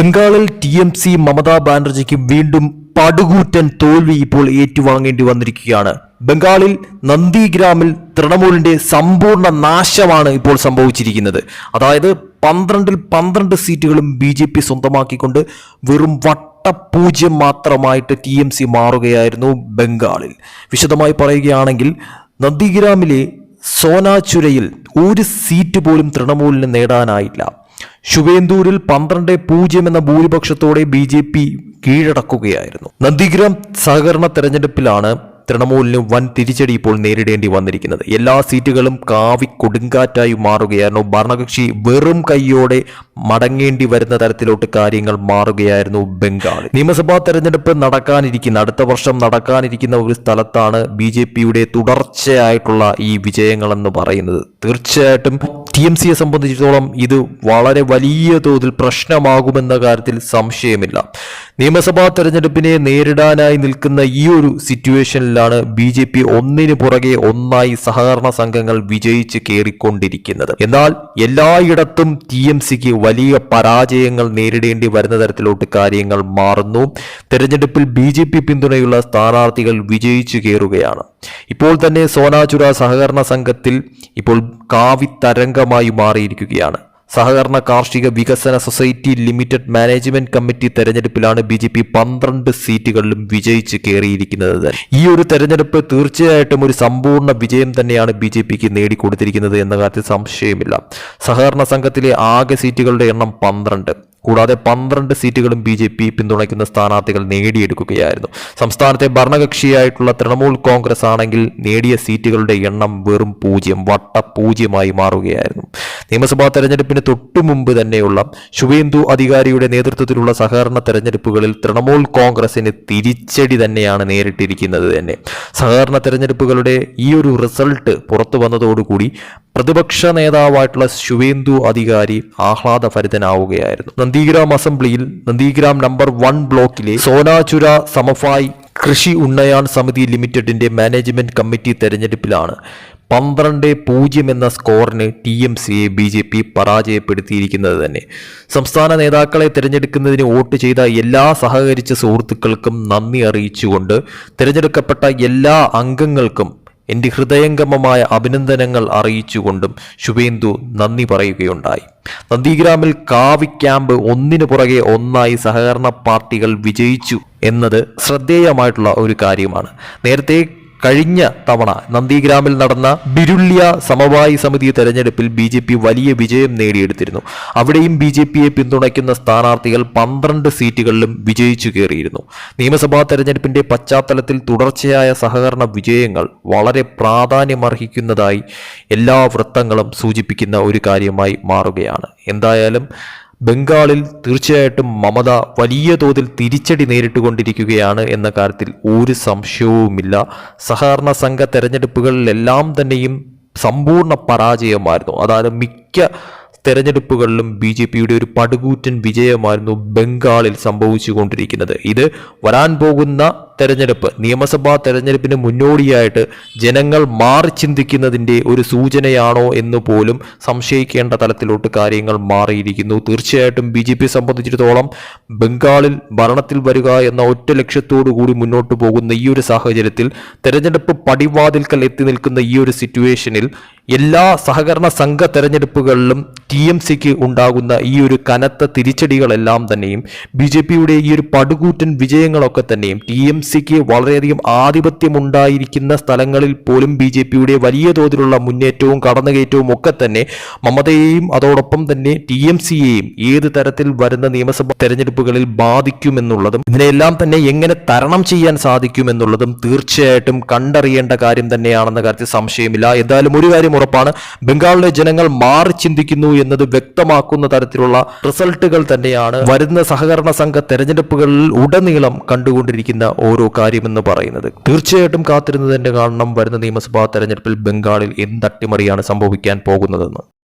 ബംഗാളിൽ T M C Mamata ബാനർജിക്ക് വീണ്ടും പടുകൂറ്റൻ തോൽവി ഇപ്പോൾ ഏറ്റുവാങ്ങേണ്ടി വന്നിരിക്കുകയാണ്. ബംഗാളിൽ നന്ദിഗ്രാമിൽ തൃണമൂലിന്റെ സമ്പൂർണ നാശമാണ് ഇപ്പോൾ സംഭവിച്ചിരിക്കുന്നത്. അതായത് പന്ത്രണ്ടിൽ പന്ത്രണ്ട് സീറ്റുകളും ബി ജെ പി സ്വന്തമാക്കിക്കൊണ്ട് വെറും വട്ടപൂജ്യം മാത്രമായിട്ട് ടി എം സി മാറുകയായിരുന്നു ബംഗാളിൽ. വിശദമായി പറയുകയാണെങ്കിൽ നന്ദിഗ്രാമിലെ സോനാചുരയിൽ ഒരു സീറ്റ് പോലും തൃണമൂലിന് നേടാനായില്ല. ശുവേന്ദൂരിൽ പന്ത്രണ്ട് പൂജ്യം എന്ന ഭൂരിപക്ഷത്തോടെ ബി ജെ പി കീഴടക്കുകയായിരുന്നു. നന്ദിഗ്രാം സഹകരണ തെരഞ്ഞെടുപ്പിലാണ് തൃണമൂലിന് വൻ തിരിച്ചടി ഇപ്പോൾ നേരിടേണ്ടി വന്നിരിക്കുന്നത്. എല്ലാ സീറ്റുകളും കാവി കൊടുങ്കാറ്റായി മാറുകയായിരുന്നു. ഭരണകക്ഷി വെറും കൈയോടെ മടങ്ങേണ്ടി വരുന്ന തരത്തിലോട്ട് കാര്യങ്ങൾ മാറുകയായിരുന്നു ബംഗാൾ നിയമസഭാ തെരഞ്ഞെടുപ്പ് നടക്കാനിരിക്കുന്ന അടുത്ത വർഷം നടക്കാനിരിക്കുന്ന ഒരു സ്ഥലത്താണ് ബി ജെ പിയുടെ തുടർച്ചയായിട്ടുള്ള ഈ വിജയങ്ങളെന്ന് പറയുന്നത്. തീർച്ചയായിട്ടും ടി എം സിയെ സംബന്ധിച്ചിടത്തോളം ഇത് വളരെ വലിയ തോതിൽ പ്രശ്നമാകുമെന്ന കാര്യത്തിൽ സംശയമില്ല. നിയമസഭാ തെരഞ്ഞെടുപ്പിനെ നേരിടാനായി നിൽക്കുന്ന ഈ ഒരു സിറ്റുവേഷനിലാണ് ബി ജെ പി ഒന്നിനു പുറകെ ഒന്നായി സഹകരണ സംഘങ്ങൾ വിജയിച്ച് കയറിക്കൊണ്ടിരിക്കുന്നത് എന്നാൽ എല്ലായിടത്തും ടി എം സിക്ക് വലിയ പരാജയങ്ങൾ നേരിടേണ്ടി വരുന്ന തരത്തിലോട്ട് കാര്യങ്ങൾ മാറുന്നു. തെരഞ്ഞെടുപ്പിൽ ബി ജെ പി പിന്തുണയുള്ള സ്ഥാനാർത്ഥികൾ വിജയിച്ചു കയറുകയാണ്. ഇപ്പോൾ തന്നെ സോനാചുര സഹകരണ സംഘത്തിൽ ഇപ്പോൾ കാവിത്തരംഗമായി മാറിയിരിക്കുകയാണ്. സഹകരണ കാർഷിക വികസന സൊസൈറ്റി ലിമിറ്റഡ് മാനേജ്മെന്റ് കമ്മിറ്റി തെരഞ്ഞെടുപ്പിലാണ് ബി ജെ പി പന്ത്രണ്ട് സീറ്റുകളിലും വിജയിച്ച് കയറിയിരിക്കുന്നത്. ഈ ഒരു തെരഞ്ഞെടുപ്പ് തീർച്ചയായിട്ടും ഒരു സമ്പൂർണ വിജയം തന്നെയാണ് ബി ജെ പിക്ക് നേടിക്കൊടുത്തിരിക്കുന്നത് എന്ന കാര്യത്തിൽ സംശയമില്ല. സഹകരണ സംഘത്തിലെ ആകെ സീറ്റുകളുടെ എണ്ണം പന്ത്രണ്ട്. കൂടാതെ പന്ത്രണ്ട് സീറ്റുകളും ബി ജെ പി പിന്തുണയ്ക്കുന്ന സ്ഥാനാർത്ഥികൾ നേടിയെടുക്കുകയായിരുന്നു. സംസ്ഥാനത്തെ ഭരണകക്ഷിയായിട്ടുള്ള തൃണമൂൽ കോൺഗ്രസ് ആണെങ്കിൽ നേടിയ സീറ്റുകളുടെ എണ്ണം വെറും പൂജ്യം വട്ട പൂജ്യമായി മാറുകയായിരുന്നു. നിയമസഭാ തെരഞ്ഞെടുപ്പിന് തൊട്ടു മുമ്പ് തന്നെയുള്ള ശുഭേന്ദു അധികാരിയുടെ നേതൃത്വത്തിലുള്ള സഹകരണ തെരഞ്ഞെടുപ്പുകളിൽ തൃണമൂൽ കോൺഗ്രസിന് തിരിച്ചടി തന്നെയാണ് നേരിട്ടിരിക്കുന്നത് തന്നെ. സഹകരണ തെരഞ്ഞെടുപ്പുകളുടെ ഈ ഒരു റിസൾട്ട് പുറത്തു വന്നതോടുകൂടി പ്രതിപക്ഷ നേതാവായിട്ടുള്ള ശുവേന്ദു അധികാരി ആഹ്ലാദഭരിതനാവുകയായിരുന്നു. നന്ദിഗ്രാം അസംബ്ലിയിൽ നന്ദിഗ്രാം നമ്പർ വൺ ബ്ലോക്കിലെ സോനാചുര സമഫായ് കൃഷി ഉന്നയാൻ സമിതി ലിമിറ്റഡിന്റെ മാനേജ്മെന്റ് കമ്മിറ്റി തെരഞ്ഞെടുപ്പിലാണ് പന്ത്രണ്ട് പൂജ്യം എന്ന സ്കോറിന് ടി എം സിയെ ബി ജെ പി പരാജയപ്പെടുത്തിയിരിക്കുന്നത് തന്നെ. സംസ്ഥാന നേതാക്കളെ തിരഞ്ഞെടുക്കുന്നതിന് വോട്ട് ചെയ്ത എല്ലാ സഹകരിച്ച സുഹൃത്തുക്കൾക്കും നന്ദി അറിയിച്ചുകൊണ്ട് തിരഞ്ഞെടുക്കപ്പെട്ട എല്ലാ അംഗങ്ങൾക്കും എന്റെ ഹൃദയംഗമമായ അഭിനന്ദനങ്ങൾ അറിയിച്ചുകൊണ്ടും ശുഭേന്ദു നന്ദി പറയുകയുണ്ടായി. നന്ദിഗ്രാമിൽ കാവി ക്യാമ്പ് ഒന്നിനു പുറകെ ഒന്നായി സഹകരണ പാർട്ടികൾ വിജയിച്ചു എന്നത് ശ്രദ്ധേയമായിട്ടുള്ള ഒരു കാര്യമാണ്. നേരത്തെ കഴിഞ്ഞ തവണ നന്ദിഗ്രാമിൽ നടന്ന ബിരുള്ളിയ സമവായി സമിതി തെരഞ്ഞെടുപ്പിൽ ബി ജെ പി വലിയ വിജയം നേടിയെടുത്തിരുന്നു. അവിടെയും ബി ജെ പിയെ പിന്തുണയ്ക്കുന്ന സ്ഥാനാർത്ഥികൾ പന്ത്രണ്ട് സീറ്റുകളിലും വിജയിച്ചു കയറിയിരുന്നു. നിയമസഭാ തെരഞ്ഞെടുപ്പിന്റെ പശ്ചാത്തലത്തിൽ തുടർച്ചയായ സഹകരണ വിജയങ്ങൾ വളരെ പ്രാധാന്യമർഹിക്കുന്നതായി എല്ലാ വൃത്തങ്ങളും സൂചിപ്പിക്കുന്ന ഒരു കാര്യമായി മാറുകയാണ്. എന്തായാലും ബംഗാളിൽ തീർച്ചയായിട്ടും മമത വലിയ തോതിൽ തിരിച്ചടി നേരിട്ടുകൊണ്ടിരിക്കുകയാണ് എന്ന കാര്യത്തിൽ ഒരു സംശയവുമില്ല. സഹകരണ സംഘ തെരഞ്ഞെടുപ്പുകളിലെല്ലാം തന്നെയും സമ്പൂർണ പരാജയമായിരുന്നു. അതായത് മിക്ക തെരഞ്ഞെടുപ്പുകളിലും ബി ജെ പിയുടെ ഒരു പടുകൂറ്റൻ വിജയമായിരുന്നു ബംഗാളിൽ സംഭവിച്ചുകൊണ്ടിരിക്കുന്നത്. ഇത് വരാൻ പോകുന്ന തെരഞ്ഞെടുപ്പ് നിയമസഭാ തെരഞ്ഞെടുപ്പിന് മുന്നോടിയായിട്ട് ജനങ്ങൾ മാറി ചിന്തിക്കുന്നതിന്റെ ഒരു സൂചനയാണോ എന്ന് പോലും സംശയിക്കേണ്ട തലത്തിലോട്ട് കാര്യങ്ങൾ മാറിയിരിക്കുന്നു. തീർച്ചയായിട്ടും ബി ജെ പിയെ സംബന്ധിച്ചിടത്തോളം ബംഗാളിൽ ഭരണത്തിൽ വരിക എന്ന ഒറ്റ ലക്ഷ്യത്തോടു കൂടി മുന്നോട്ട് പോകുന്ന ഈ ഒരു സാഹചര്യത്തിൽ തെരഞ്ഞെടുപ്പ് പടിവാതിൽക്കൽ എത്തി നിൽക്കുന്ന ഈ ഒരു സിറ്റുവേഷനിൽ എല്ലാ സഹകരണ സംഘ തെരഞ്ഞെടുപ്പുകളിലും ടി എം സിക്ക് ഉണ്ടാകുന്ന ഈ ഒരു കനത്ത തിരിച്ചടികളെല്ലാം തന്നെയും ബി ജെ പിയുടെ ഈ ഒരു പടുകൂറ്റൻ വിജയങ്ങളൊക്കെ തന്നെയും ടി എം സിക്ക് വളരെയധികം ആധിപത്യമുണ്ടായിരിക്കുന്ന സ്ഥലങ്ങളിൽ പോലും ബി ജെ പിയുടെ വലിയ തോതിലുള്ള മുന്നേറ്റവും കടന്നുകയറ്റവും ഒക്കെ തന്നെ മമതയെയും അതോടൊപ്പം തന്നെ ടി എം സിയെയും ഏത് തരത്തിൽ വരുന്ന നിയമസഭാ തെരഞ്ഞെടുപ്പുകളിൽ ബാധിക്കുമെന്നുള്ളതും ഇതിനെല്ലാം തന്നെ എങ്ങനെ തരണം ചെയ്യാൻ സാധിക്കുമെന്നുള്ളതും തീർച്ചയായിട്ടും കണ്ടറിയേണ്ട കാര്യം തന്നെയാണെന്ന കാര്യത്തിൽ സംശയമില്ല. എന്തായാലും ഒരു കാര്യം ഉറപ്പാണ്. ബംഗാളിലെ ജനങ്ങൾ മാറി ചിന്തിക്കുന്നു എന്നത് വ്യക്തമാക്കുന്ന തരത്തിലുള്ള റിസൾട്ടുകൾ തന്നെയാണ് വരുന്ന സഹകരണ സംഘ തെരഞ്ഞെടുപ്പുകളിൽ ഉടനീളം കണ്ടുകൊണ്ടിരിക്കുന്ന ഓരോ കാര്യമെന്ന് പറയുന്നത്. തീർച്ചയായിട്ടും കാത്തിരുന്നതിന്റെ കാണണം വരുന്ന നിയമസഭാ തെരഞ്ഞെടുപ്പിൽ ബംഗാളിൽ എന്തട്ടിമറിയാണ് സംഭവിക്കാൻ പോകുന്നതെന്ന്.